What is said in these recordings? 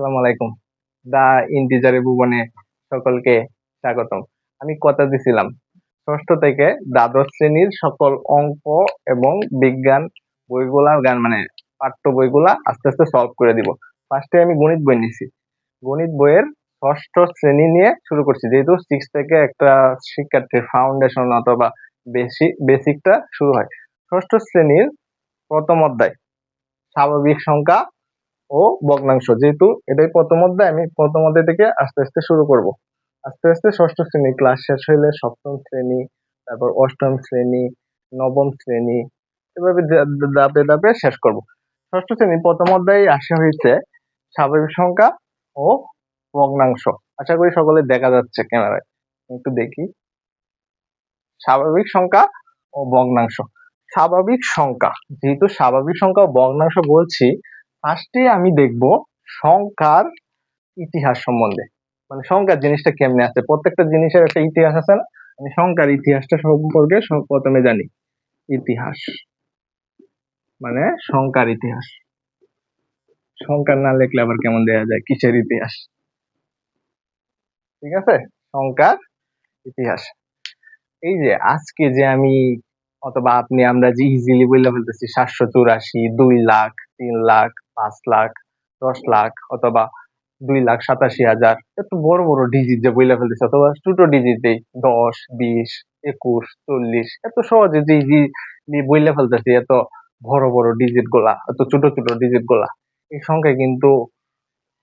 আসসালামু আলাইকুম। দা ইন্টিজারে ভুবনে সকলকে স্বাগতম। আমি কথা দিছিলাম, ষষ্ঠ থেকে দ্বাদশ শ্রেণির সকল অঙ্ক এবং বিজ্ঞান বইগুলা গান মানে পাঠ্য বইগুলা আস্তে আস্তে সলভ করে দিব। ফার্স্টে আমি গণিত বই নিছি। গণিত বইয়ের ষষ্ঠ শ্রেণি নিয়ে শুরু করছি। যেহেতু সিক্স থেকে একটা শিক্ষার্থীর ফাউন্ডেশন অথবা বেসিক বেসিকটা শুরু হয়। ষষ্ঠ শ্রেণির প্রথম অধ্যায়, স্বাভাবিক সংখ্যা ও ভগ্নাংশ। যেহেতু এটাই প্রথম অধ্যায়, আমি প্রথম অধ্যায় থেকে আস্তে আস্তে শুরু করব। আস্তে আস্তে ষষ্ঠ শ্রেণি, ক্লাস শেষ হইলে সপ্তম শ্রেণি, তারপর অষ্টম শ্রেণি, নবম শ্রেণি, এভাবে ধাপে ধাপে শেষ করব। ষষ্ঠ শ্রেণি, প্রথম অধ্যায়ে আসা হয়েছে স্বাভাবিক সংখ্যা ও ভগ্নাংশ। আশা করি সকলে দেখা যাচ্ছে ক্যামেরায়। একটু দেখি। স্বাভাবিক সংখ্যা ও ভগ্নাংশ। স্বাভাবিক সংখ্যা, যেহেতু স্বাভাবিক সংখ্যা ও ভগ্নাংশ বলছি ফার্স্টে আমি দেখব সংখ্যার ইতিহাস সম্বন্ধে। মানে সংখ্যার জিনিসটা কেমনে আছে? প্রত্যেকটা জিনিসের একটা ইতিহাস আছে না? আমি সংখ্যার ইতিহাসটা সম্পর্কে প্রথমে জানি। ইতিহাস। মানে সংখ্যার ইতিহাস। সংখ্যার না লেখলে আবার কেমন দেয়া যায়? কিসের ইতিহাস? ঠিক আছে? সংখ্যার ইতিহাস। এই যে আজকে যে আমি অথবা আপনি আমরা যে ইজিলি বলে ফেলতেছি, সাতশো চুরাশি, দুই লাখ, তিন লাখ পাঁচ লাখ, দশ লাখ অথবা দুই লাখ সাতাশি হাজার। এত বড় বড় ডিজিট যে বইলা ফেলতেছে, অথবা ছোট ডিজিটেই দশ, বিশ, একুশ, চল্লিশ, এত সহজে যে বইলা ফেলতেছি এত বড় বড় ডিজিটগুলা, এত ছোট ছোট ডিজিটগুলা। এই সংখ্যা কিন্তু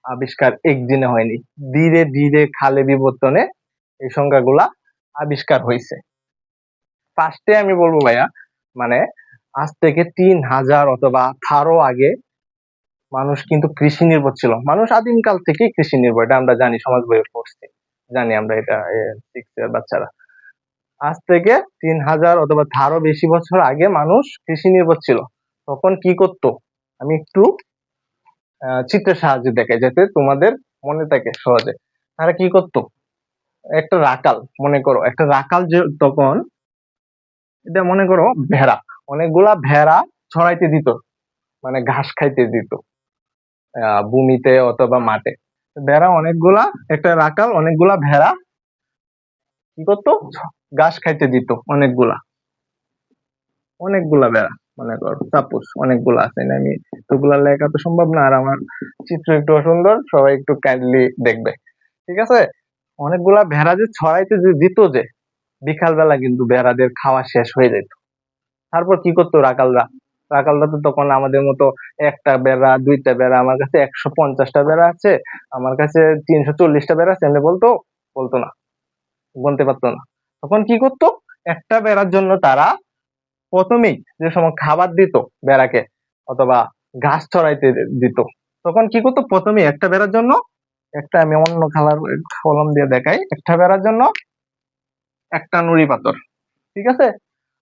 আবিষ্কার একদিনে হয়নি। ধীরে ধীরে খালে বিবর্তনে এই সংখ্যাগুলা আবিষ্কার হয়েছে ফার্স্টে আমি বলব ভাইয়া মানে আজ থেকে তিন হাজার অথবা তারও আগে মানুষ কিন্তু কৃষি নির্ভর ছিল। মানুষ আদিমকাল থেকেই কৃষি নির্ভর। এটা আমরা জানি, সমাজ বইয়ে পড়ছি জানি আমরা এটা বাচ্চারা। আজ থেকে তিন হাজার অথবা তারও বেশি বছর আগে মানুষ কৃষি নির্ভর ছিল। তখন কি করত? আমি একটু চিত্রের সাহায্যে দেখাই যাতে তোমাদের মনে থাকে সহজে। তারা কি করত? একটা রাকাল, মনে করো। একটা রাকাল যে, তখন এটা মনে করো ভেড়া। অনেকগুলা ভেড়া ছড়াইতে দিত। মানে ঘাস খাইতে দিত। ভূমিতে অথবা মাঠে। ভেড়া অনেকগুলা, একটা রাখাল অনেকগুলা ভেড়া। কি করতো? ঘাস খাইতে দিত, অনেকগুলা। অনেকগুলা ভেড়া, মনে কর, সাপোজ অনেকগুলা আছে আমি তোগুলা লেখা তো সম্ভব না, আর আমার চিত্র একটু সুন্দর সবাই একটু কাইন্ডলি দেখবে। ঠিক আছে? অনেকগুলা ভেড়া যে ছড়াইতে যে দিত যে, বিকালবেলা কিন্তু ভেড়াদের খাওয়া শেষ হয়ে যেত। তারপর কি করতো রাকালরা? রাকালরা তো তখন আমাদের মতো একটা বেড়া, দুইটা বেড়া, আমার কাছে একশো পঞ্চাশটা বেড়া আছে, আমার কাছে তিনশো চল্লিশটা বেড়া আছে। বলতো বলতো না বলতে পারতো না। তখন কি করতো, একটা বেড়ার জন্য তারা প্রথমেই যে সময় খাবার দিত বেড়াকে, অথবা ঘাস ছড়াইতে দিত, তখন কি করতো, প্রথমেই একটা বেড়ার জন্য, একটা আমি অন্য কালার কলম দিয়ে দেখাই, একটা বেড়ার জন্য একটা নুড়ি পাথর, ঠিক আছে?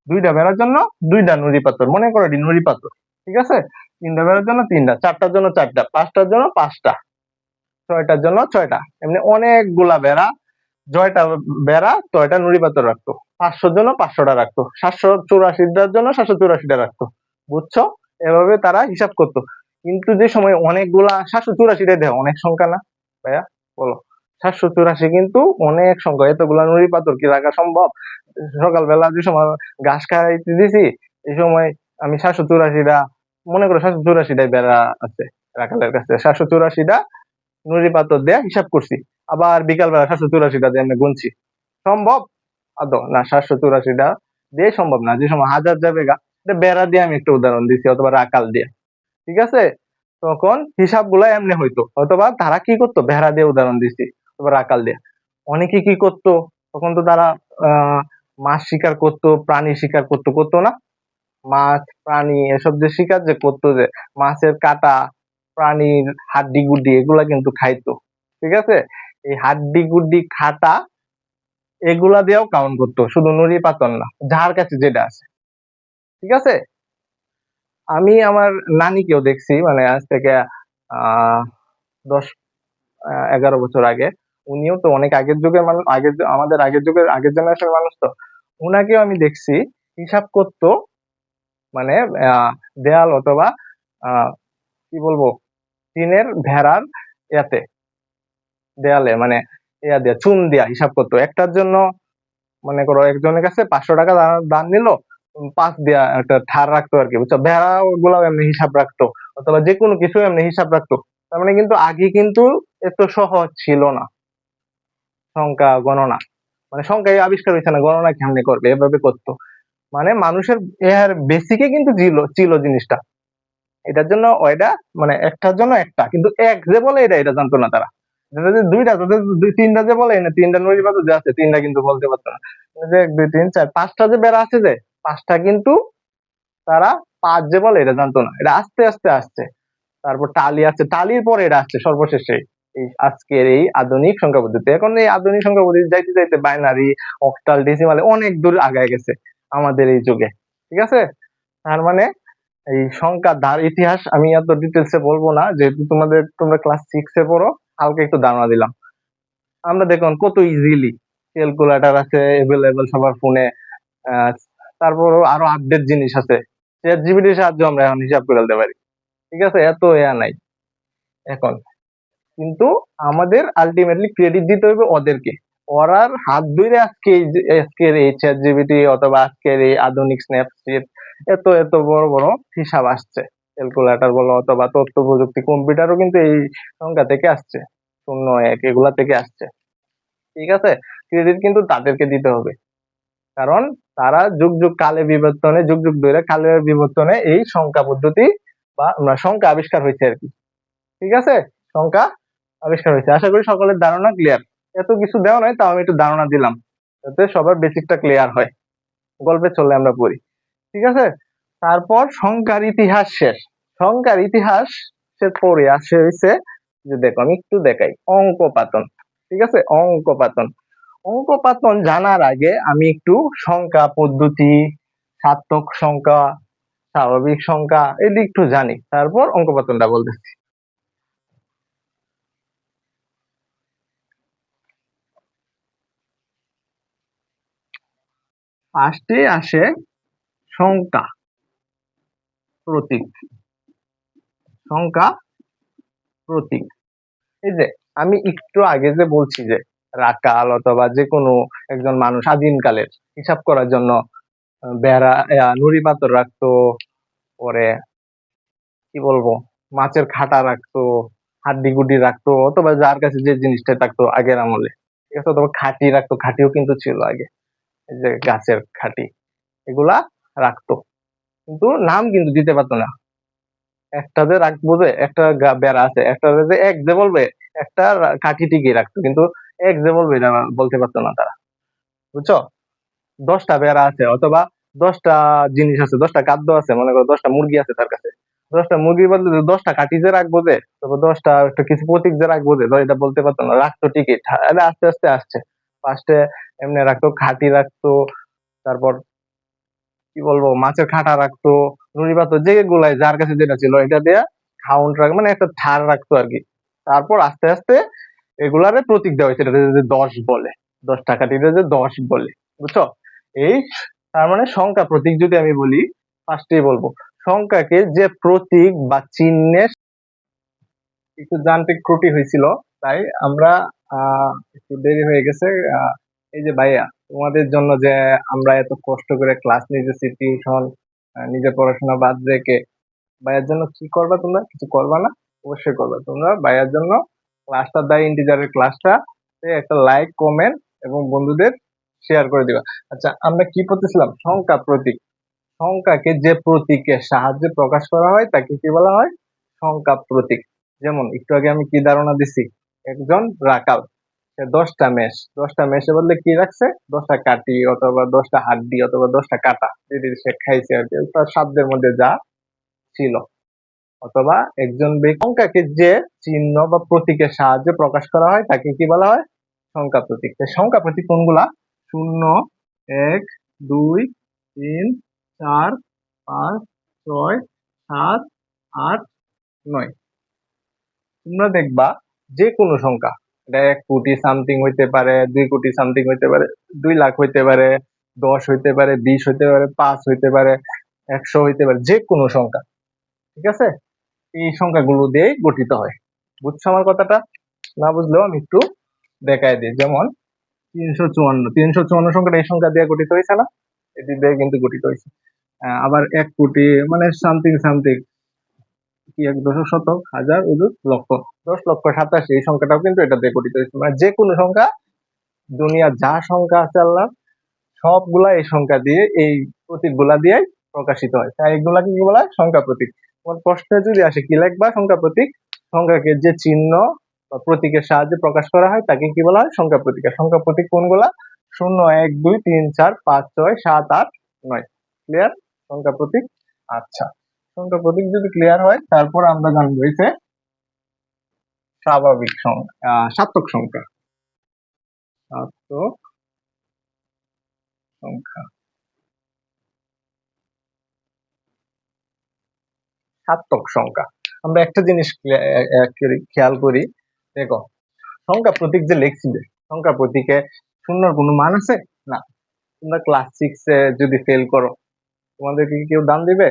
দুইটা বেড়ার জন্য দুইটা নুড়ি পাথর। মনে করো এটি নুড়ি পাথর, ঠিক আছে? তিনটা বেড়ার জন্য তিনটা, চারটার জন্য চারটা, পাঁচটার জন্য পাঁচটা, ছয়টার জন্য ছয়টা। এমনি অনেকগুলা বেড়া জয়টা বেড়া ছয়টা নুড়ি পাথর রাখতো। পাঁচশোর জন্য পাঁচশোটা রাখতো, সাতশো চুরাশিটার জন্য সাতশো চুরাশিটা রাখতো, বুঝছ? এভাবে তারা হিসাব করতো। কিন্তু যে সময় অনেকগুলা, সাতশো চুরাশিটা দেয় অনেক সংখ্যা না? ভাইয়া, বলো। সাতশো চুরাশি কিন্তু অনেক সংখ্যা এতগুলা নুড়ি পাথর কি রাখা সম্ভব? সকালবেলা যে সময় ঘাস খাইতে দিছি এই সময় আমি সাতশো চুরাশিটা, মনে করো সাতশো চুরাশিটাই বেড়া আছে রাখালের কাছে। সাতশো চুরাশিটা নুড়ি পাথর দিয়ে হিসাব করছি। আবার বিকালবেলা সাতশো চুরাশিটা দিয়ে আমি গুনছি। সম্ভব? আদৌ? না, সাতশো চুরাশিটা দিয়ে সম্ভব না। যে সময় হাজার যাবে গা বেড়া দিয়ে আমি একটা উদাহরণ দিছি, অথবা রাকাল দিয়ে। ঠিক আছে? তখন হিসাবগুলা এমনি হইতো। অথবা তারা কি করতো? ভেড়া দিয়ে উদাহরণ দিছি। রাকাল দিয়ে অনেকে কি করতো? তখন তো তারা মাছ শিকার করতো, প্রাণী শিকার করতো। করতো না। মাছ, প্রাণী এসব যে শিকার যে করতো যে, মাছের কাটা, প্রাণীর হাড্ডি গুড্ডি এগুলা কিন্তু খাইতো। ঠিক আছে? এই হাড্ডি গুড্ডি খাটা, এগুলা দিয়েও কাউন্ট করতো। শুধু নুড়ি পাতন না, যার কাছে যেটা আছে। ঠিক আছে? আমি আমার নানিকেও দেখছি মানে আজ থেকে, আহ, দশ এগারো বছর আগে। উনিও তো অনেক আগের যুগের মানুষ, আগের আমাদের আগের যুগের, আগের জেনারেশনের মানুষ তো। উনাকেও আমি দেখছি হিসাব করতো মানে দেয়াল অথবা কি বলব, টিনের ভেড়ার ইয়াতে, দেয়ালে মানে ইয়া দিয়া, চুন দিয়া হিসাব করতো। একটার জন্য, মনে করো, একজনের কাছে পাঁচশো টাকা দান নিল, পাঁচ দিয়া একটা ঠার রাখতো আর কি, বুঝছ? ভেড়া গুলাও এমনি হিসাব রাখতো, অথবা যে কোনো কিছু এমনি হিসাব রাখতো। তার মানে কিন্তু আগে কিন্তু এত সহজ ছিল না। সংখ্যা গণনা। মানে সংখ্যায় আবিষ্কার হয়েছে না, গণনা কেমনে করবে? এভাবে করতো। মানে মানুষের এর বেসিকে কিন্তু ছিল ছিল জিনিসটা। এটার জন্য ওইটা মানে একটার জন্য একটা। কিন্তু এক যে বলে এটা এটা জানতো না তারা। দুইটা, তাদের দুই তিনটা যে বলে না তিনটা নদী পাতা যে আছে, তিনটা কিন্তু বলতে পারতো না। যে এক, দুই, তিন, চার, পাঁচটা যে বেড়া আছে যে, পাঁচটা কিন্তু তারা পাঁচ যে বলে, এটা জানতো না। এটা আস্তে আস্তে আসছে। তারপর টালি আছে, টালির পরে এটা আসছে সর্বশেষে। আজকের এই আধুনিক সংখ্যা পদ্ধতি। এখন এই আধুনিক সংখ্যা পদ্ধতি যাইতে যাইতে বাইনারি অক্টাল ডেসিমালে অনেক দূর আগায় গেছে আমাদের এই যুগে। ঠিক আছে? তার মানে এই সংখ্যা ধার, ইতিহাস আমি এত ডিটেলসে বলব না, যেহেতু তোমাদের, তোমরা ক্লাস সিক্সে পড়ো, হালকা একটু ধারণা দিলাম। আমরা দেখুন কত ইজিলি ক্যালকুলেটর আছে এভেলেবেল সবার ফোনে তারপরও আরও আপডেট জিনিস আছে। চ্যাট জিবিটির সাহায্যে আমরা এখন হিসাব করে ফেলতে পারি। ঠিক আছে? এত এয়া নাই। এখন কিন্তু আমাদের আলটিমেটলি ক্রেডিট দিতে হবে ওদেরকে। ওরার হাত ধরে আজকে আজকের এই চ্যাট জিবিটি অথবা আজকের এই আধুনিক স্ন্যাপচিট এত এত বড় বড় হিসাব আসছে। ক্যালকুলেটর বলো অথবা তথ্য প্রযুক্তি কম্পিউটারও কিন্তু এই সংখ্যা থেকে আসছে। শূন্য, এক এগুলা থেকে আসছে। ঠিক আছে? ক্রেডিট কিন্তু তাদেরকে দিতে হবে। কারণ তারা যুগ যুগ কালে বিবর্তনে, যুগ যুগ ধরে কালের বিবর্তনে এই সংখ্যা পদ্ধতি বা, সংখ্যা আবিষ্কার হয়েছে আর কি। ঠিক আছে? সংখ্যা আবিষ্কার হয়েছে। আশা করি সকলের ধারণা ক্লিয়ার এত কিছু দেওয়া নয়, তাও আমি একটু ধারণা দিলাম, যাতে সবার বেসিকটা ক্লিয়ার হয়। গল্পে চলে আমরা পড়ি। ঠিক আছে? তারপর সংখ্যার ইতিহাস শেষ। সংখ্যার ইতিহাস সে পড়ে আসে হয়েছে যে দেখো, আমি একটু দেখাই। অঙ্কপাতন। ঠিক আছে? অঙ্কপাতন। অঙ্কপাতন জানার আগে আমি একটু সংখ্যা পদ্ধতি, সার্থক সংখ্যা, স্বাভাবিক সংখ্যা, এদিক একটু জানি। তারপর অঙ্কপাতনটা বলতেছি। ফার্স্টে আসে সংখ্যা প্রতীক। সংখ্যা প্রতীক। এই যে আমি একটু আগে যে বলছি যে রাকাল অথবা যে কোনো একজন মানুষ আদিমকালের হিসাব করার জন্য বেড়া নুড়ি পাথর রাখতো, পরে কি বলব, মাছের খাটা রাখতো, হাড্ডি গুড্ডি রাখতো, অথবা যার কাছে যে জিনিসটা থাকতো আগের আমলে। ঠিক আছে, অথবা খাটি রাখতো, খাটিও কিন্তু ছিল আগে। যে গাছের খাটি, এগুলা রাখতো। কিন্তু নাম কিন্তু দিতে পারতো না। একটা যে রাখব যে, একটা বেড়া আছে, একটা যে এক যে বলবে, একটা কাঠি টিকিয়ে রাখতো। কিন্তু এক যে বলবে এটা বলতে পারতো না তারা। বুঝছ? দশটা বেড়া আছে, অথবা দশটা জিনিস আছে, দশটা খাদ্য আছে, মনে করো দশটা মুরগি আছে তার কাছে। দশটা মুরগির বদলে যে, দশটা কাঠি যে রাখব যে, তারপর দশটা একটা কিছু প্রতীক যে রাখব যে এটা বলতে পারতো না, রাখতো টিকিট আস্তে আস্তে আসছে। ফার্স্টে এমনি রাখতো, খাটি রাখতো, তারপর কি বলব, মাছের খাটা রাখতো নুড়ি পাথর যেগুলাই যার কাছে যেটা ছিল এটা দিয়ে কাউন্ট রাখ মানে একটা থার রাখতো আর কি তারপর আস্তে আস্তে এগুলারে প্রতীক দেওয়া হয়েছে, এটাতে যে দশ বলে, দশ টাকাটিতে যে দশ বলে, বুঝছ? এই তার মানে সংখ্যা, প্রতীক যদি আমি বলি ফার্স্টেই বলব, সংখ্যাকে যে প্রতীক বা চিহ্নের একটু যান্ত্রিক ত্রুটি হয়েছিল, তাই আমরা একটু দেরি হয়ে গেছে। এই যে ভাইয়া, তোমাদের জন্য যে আমরা এত কষ্ট করে ক্লাস নিতেছি টিউশন নিজের পড়াশোনা বাদ রেখে, ভাইয়ার জন্য কি করবা তোমরা? কিছু করবা না? অবশ্যই করবা। তোমরা ভাইয়ার জন্য ক্লাসটা দেয় ইন্টিজারের ক্লাসটা একটা লাইক কমেন্ট এবং বন্ধুদের শেয়ার করে দিবা। আচ্ছা আমরা কি পড়তেছিলাম? সংখ্যা প্রতীক। সংখ্যাকে যে প্রতীকের সাহায্যে প্রকাশ করা হয়, তাকে কি বলা হয়? সংখ্যা প্রতীক। যেমন, একটু আগে আমি কি ধারণা দিছি? একজন রাকাল সে দশটা মেষ। দশটা মেষে বললে কি রাখছে? দশটা কাটি অথবা দশটা হাড্ডি অথবা দশটা কাটা। যদি সে খাইছে আর কি। তার শব্দের মধ্যে যা ছিল। অথবা একজন ব্যক্তি যে চিহ্ন বা প্রতীকের সাহায্যে প্রকাশ করা হয়, তাকে কি বলা হয়? সংখ্যা প্রতীক। সংখ্যা প্রতীক কোনগুলা? শূন্য, এক, দুই, তিন, চার, পাঁচ, ছয়, সাত, আট, নয়। তোমরা দেখবা যে কোনো সংখ্যা। এটা এক কোটি সামথিং হইতে পারে, দুই কোটি সামথিং হইতে পারে, দুই লাখ হইতে পারে, দশ হইতে পারে, বিশ হইতে পারে, পাঁচ হইতে পারে, একশো হইতে পারে যে কোনো সংখ্যা। ঠিক আছে? এই সংখ্যাগুলো দিয়ে গঠিত হয়। বুঝছ আমার কথাটা? না বুঝলেও আমি একটু দেখাই দিই। যেমন তিনশো চুয়ান্ন তিনশো চুয়ান্ন সংখ্যাটা এই সংখ্যা দিয়ে গঠিত হয়েছে না? এটি দিয়ে কিন্তু গঠিত হয়েছে। আবার এক কোটি মানে সামথিং সামথিং কি এক দশক শতক হাজার উদুর লক্ষ। দশ লক্ষ, সাতাশি, এই সংখ্যাটাও কিন্তু এটা দিয়ে গঠিত হয়েছে। মানে যে কোনো সংখ্যা, দুনিয়ার যা সংখ্যা আছে আল্লাহ, সবগুলা এই সংখ্যা দিয়ে, এই প্রতীকগুলা দিয়ে প্রকাশিত হয়। তাই এগুলাকে কি বলা হয়? সংখ্যা প্রতীক। তোমার প্রশ্নে যদি আসে, কি লিখবা? সংখ্যা প্রতীক। সংখ্যাকে যে চিহ্ন বা প্রতীকের সাহায্যে প্রকাশ করা হয়, তাকে কি বলা হয়? সংখ্যা প্রতীক। সংখ্যা প্রতীক কোনগুলা? শূন্য, এক, দুই, তিন, চার, পাঁচ, ছয়, সাত, আট, নয়। ক্লিয়ার সংখ্যা প্রতীক? আচ্ছা। সংখ্যা প্রতীক যদি ক্লিয়ার হয়, তারপর আমরা জানব হয়েছে স্বাভাবিক সংখ্যা সার্থক সংখ্যা। সার্থক সংখ্যা। সার্থক সংখ্যা। আমরা একটা জিনিস খেয়াল করি, দেখো, সংখ্যা প্রতীক যে লিখছিলে সংখ্যা প্রতীকে শূন্যর কোনো মান আছে? না। তোমরা ক্লাস সিক্স যদি ফেল করো, তোমাদেরকে কেউ দান দিবে?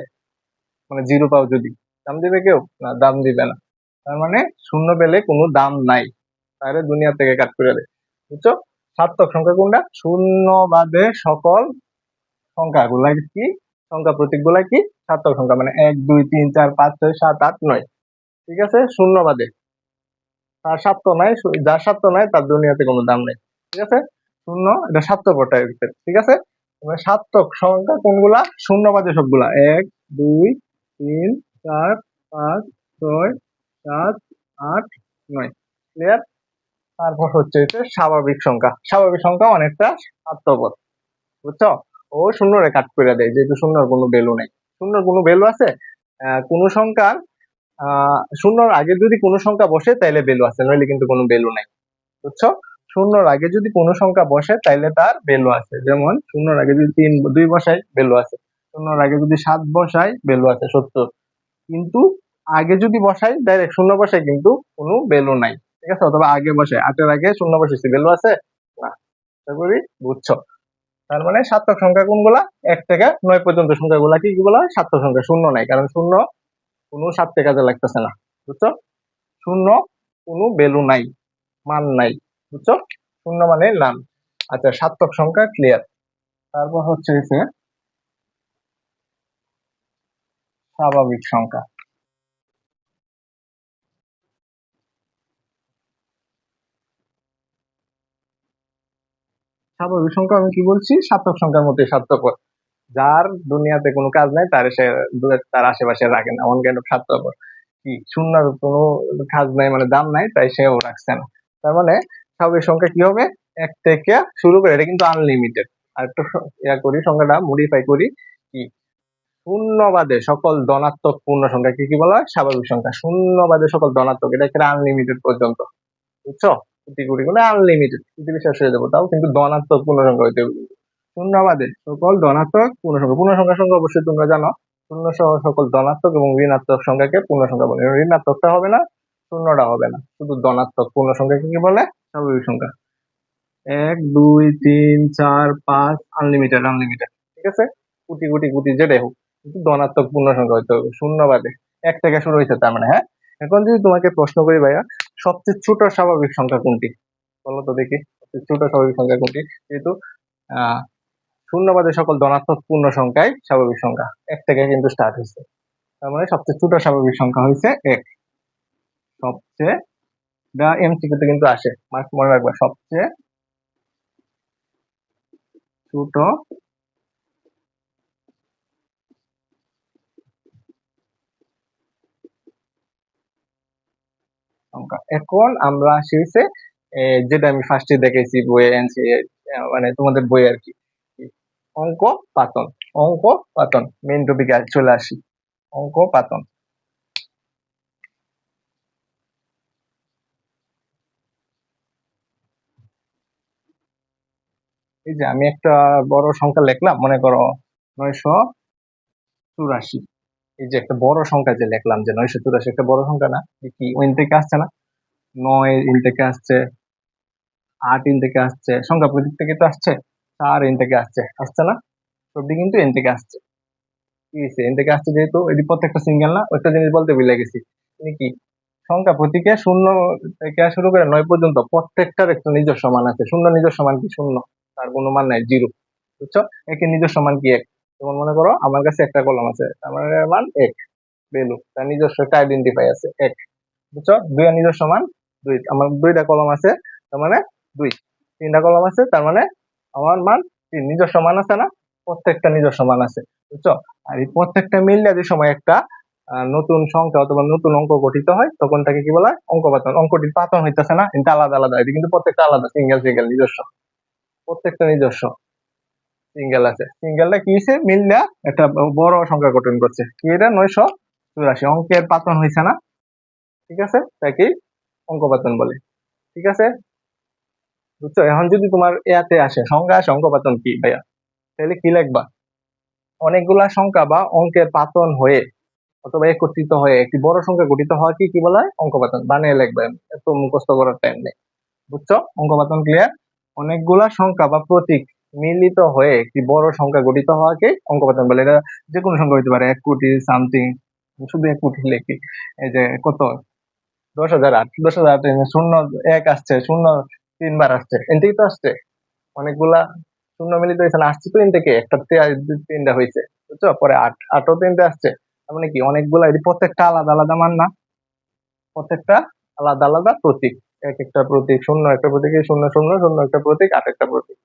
মানে জিরো পাও যদি। দাম দিবে কেউ? না, দাম দিবে না। তার মানে শূন্য পেলে কোনো দাম নাই। তাহলে দুনিয়া থেকে কাট করে দেয় বুঝছ? সার্থক সংখ্যা কোনটা? শূন্য বাদে সকল সংখ্যাগুলা কি? সংখ্যা প্রতীকগুলা কি? সার্থক সংখ্যা। মানে এক, দুই, তিন, চার, পাঁচ, ছয়, সাত, আট, নয়। ঠিক আছে? শূন্য বাদে। তার সার্থ নাই যার সার্থ নাই, তার দুনিয়াতে কোনো দাম নেই। ঠিক আছে? শূন্য, এটা সার্থক টাইপের ঠিক আছে? সার্থক সংখ্যা কোনগুলা? শূন্য বাদে সবগুলা। এক, দুই তিন, চার, পাঁচ, ছয়, সাত, আট, নয়। ক্লিয়ার তারপর হচ্ছে হচ্ছে স্বাভাবিক সংখ্যা। স্বাভাবিক সংখ্যা অনেকটা সার্থকর বুঝছ? ও শূন্যরে কাট করে দেয়, যেহেতু শূন্যর কোনো ভ্যালু নেই। শূন্যর কোনো ভ্যালু আছে? কোনো সংখ্যার শূন্যর আগে যদি কোনো সংখ্যা বসে, তাইলে ভ্যালু আছে, নইলে কিন্তু কোনো ভ্যালু নাই। বুঝছ? শূন্যর আগে যদি কোনো সংখ্যা বসে, তাইলে তার ভ্যালু আছে। যেমন, শূন্যর আগে যদি তিন, দুই বসাই ভ্যালু আছে। শূন্যর আগে যদি সাত বসাই ভ্যালু আছে সত্তর। কিন্তু আগে যদি বসাই ডাইরেক্ট শূন্য বসাই, কিন্তু কোনো ভ্যালু নাই। ঠিক আছে? অথবা আগে বসাই, আটের আগে শূন্য বসেছি ভ্যালু আছে? না। আশা করি বুঝছ? তার মানে সার্থক সংখ্যা কোনগুলা? এক থেকে নয় পর্যন্ত সংখ্যাগুলা কি বলা সার্থক সংখ্যা শূন্য নাই, কারণ শূন্য কোনো সাথে কাজে লাগতেছে না। বুঝছ? শূন্য কোনো ভ্যালু নাই, মান নাই। বুঝছ? শূন্য মানে নাম। আচ্ছা সার্থক সংখ্যা ক্লিয়ার তারপর হচ্ছে স্বাভাবিক সংখ্যা। স্বাভাবিক সংখ্যা আমি কি বলছি? সার্থক সংখ্যার মধ্যে সার্থকর যার দুনিয়াতে কোনো কাজ নাই, তার সে তার আশেপাশে রাখে না। এমন কেন স্বার্থপর কি? শূন্যর কোনো কাজ নাই মানে দাম নাই, তাই সেও রাখছে না। তার মানে স্বাভাবিক সংখ্যা কি হবে? এক থেকে শুরু করে, এটা কিন্তু আনলিমিটেড আর একটু ইয়া করি, সংখ্যাটা মডিফাই করি, কি? শূন্য বাদে সকল ধনাত্মক পূর্ণ সংখ্যাকে কি বলা হয়? স্বাভাবিক সংখ্যা। শূন্য বাদে সকল ধনাত্মক। এটা একটা আনলিমিটেড পর্যন্ত। বুঝছ? কোটি কোটি গুলো আনলিমিটেড পৃথিবী শেষ হয়ে যাব। তাও কিন্তু ধনাত্মক পূর্ণ সংখ্যা হইতে হবে। শূন্য বাদে সকল ধনাত্মক পূর্ণ সংখ্যা। পূর্ণ সংখ্যা সংখ্যা অবশ্যই তোমরা জানো। শূন্য সহ সকল ধনাত্মক এবং ঋণাত্মক সংখ্যাকে পূর্ণ সংখ্যা বলে। ঋণাত্মকটা হবে না, শূন্যটা হবে না। শুধু ধনাত্মক পূর্ণ সংখ্যাকে কি বলে? স্বাভাবিক সংখ্যা। এক, দুই, তিন, চার, পাঁচ আনলিমিটেড আনলিমিটেড ঠিক আছে? কোটি কোটি কোটি যেটাই হোক। ধনাত্মক পূর্ণ সংখ্যা হইতে হবে শূন্য বাদে এক থেকে শুরু হয়েছে তার মানে হ্যাঁ? এখন যদি তোমাকে প্রশ্ন করি ভাইয়া, সবচেয়ে ছোট স্বাভাবিক সংখ্যা কোনটি? বলো তো দেখি, সবচেয়ে ছোট স্বাভাবিক সংখ্যা কোনটি? যেহেতু, আহ, শূন্য বাদে সকল ধনাত্মক পূর্ণ সংখ্যায় স্বাভাবিক সংখ্যা। এক থেকে কিন্তু স্টার্ট হয়েছে। তার মানে সবচেয়ে ছোট স্বাভাবিক সংখ্যা হয়েছে এক। সবচেয়ে, দা এমসিকিউতে কিন্তু আসে। মার্ক মনে রাখবা, সবচেয়ে ছোট এখন আমরা আসি যেটা আমি ফার্স্টে দেখেছি বইয়ে মানে তোমাদের বই আর কি। অঙ্ক, পাতন। অঙ্ক, পাতন মেইন টপিকে চলে আসি। অঙ্ক, পাতন। এই যে আমি একটা বড় সংখ্যা লিখলাম, মনে করো নয়শো চুরাশি। এই যে একটা বড় সংখ্যা যে লিখলাম যে নয়শো চুরাশি একটা বড় সংখ্যা না কি ওইন থেকে আসছে না? নয় ইন থেকে আসছে, আট ইন থেকে আসছে, সংখ্যা প্রতীক থেকে তো আসছে, চার ইন থেকে আসছে আসছে না? সবটি কিন্তু এন থেকে আসছে। এন থেকে আসছে যেহেতু, এটি প্রত্যেকটা সিঙ্গেল না ওইটা জিনিস বলতে ভুলে গেছি। কি? সংখ্যা প্রতীকে শূন্য থেকে শুরু করে নয় পর্যন্ত প্রত্যেকটার একটা নিজস্ব মান আছে। শূন্য, নিজস্ব মান কি? শূন্য। তার কোনো মান নাই, জিরো। বুঝছ? একের নিজস্ব মান কি এক? যেমন মনে করো আমার কাছে একটা কলম আছে মানে মান এক তার নিজস্ব একটা আইডেন্টিফাই আছে, এক, বুঝছ? দুই নিজস্ব মান দুই, আমার দুইটা কলম আছে, তার মানে দুই, তিনটা কলম আছে, তার মানে আমার মান তিন, নিজস্ব মান আছে না? প্রত্যেকটা নিজস্ব মান আছে, বুঝছ? আর এই প্রত্যেকটা মিললে যে সময় একটা নতুন সংখ্যা অথবা নতুন অঙ্ক গঠিত হয়, তখন তাকে কি বলা হয়? অঙ্ক পাতন, অঙ্কটির পাতন হইতেছে না কিন্তু আলাদা আলাদা কিন্তু প্রত্যেকটা আলাদা সিঙ্গেল সিঙ্গেল নিজস্ব, প্রত্যেকটা নিজস্ব। সিঙ্গেল আছে। সিঙ্গেলটা কি হয়েছে মিললে একটা বড় সংখ্যা গঠন করছে। কি এটা? নয়শো চুরাশি। অঙ্কের পাতন হয়েছে না? ঠিক আছে? তাকে অঙ্ক পাতন বলে। ঠিক আছে? বুঝছ? এখন যদি তোমার এতে আসে, সংখ্যা অঙ্ক পাতন কি ভাইয়া? তাহলে কি লিখবা? অনেকগুলা সংখ্যা বা অঙ্কের পাতন হয়ে, অথবা একত্রিত হয়ে, একটি বড় সংখ্যা গঠিত হওয়া কি কি বলা হয়? অঙ্কপাতন বানিয়ে লিখবেন এত মুখস্থ করার টাইম নেই। বুঝছ? অঙ্কপাতন ক্লিয়ার অনেকগুলা সংখ্যা বা প্রতীক মিলিত হয়ে একটি বড় সংখ্যা গঠিত হওয়াকে অঙ্কপাতন বলে। এটা যে কোনো সংখ্যা হইতে পারে এক কোটি সামথিং, শুধু এক কোটি লেখি। এই যে কত? দশ হাজার আট। দশ হাজার আট শূন্য, এক আসছে, শূন্য, তিনবার আসছে। এন থেকেই তো আসছে। অনেকগুলা শূন্য মিলিত হয়েছে না আসছে তো এন থেকে। একটা তিনটা হয়েছে, বুঝছ? পরে আট। আটও তিনটে আসছে। মানে কি? অনেকগুলা, এটি প্রত্যেকটা আলাদা আলাদা মান না? প্রত্যেকটা আলাদা আলাদা প্রতীক। এক একটা প্রতীক শূন্য, একটা প্রতীক শূন্য শূন্য শূন্য, একটা প্রতীক, আট একটা প্রতীক।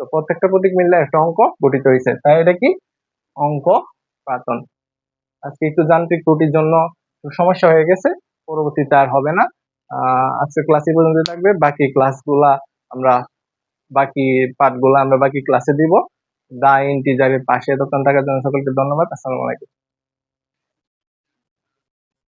তো প্রত্যেকটা প্রতীক মিললে একটা অঙ্ক গঠিত হয়েছে। তাই এটা কি? অঙ্ক পাতন। আজকে একটু যান্ত্রিক ত্রুটির জন্য সমস্যা হয়ে গেছে, পরবর্তীতে আর হবে না। আজকে ক্লাস পর্যন্ত থাকবে। বাকি ক্লাসগুলা আমরা, বাকি পাঠগুলো আমরা বাকি ক্লাসে দিব। দা ইন্টিজারের পাশে দোকান থাকার জন্য সকলকে ধন্যবাদ। আসসালামু আলাইকুম।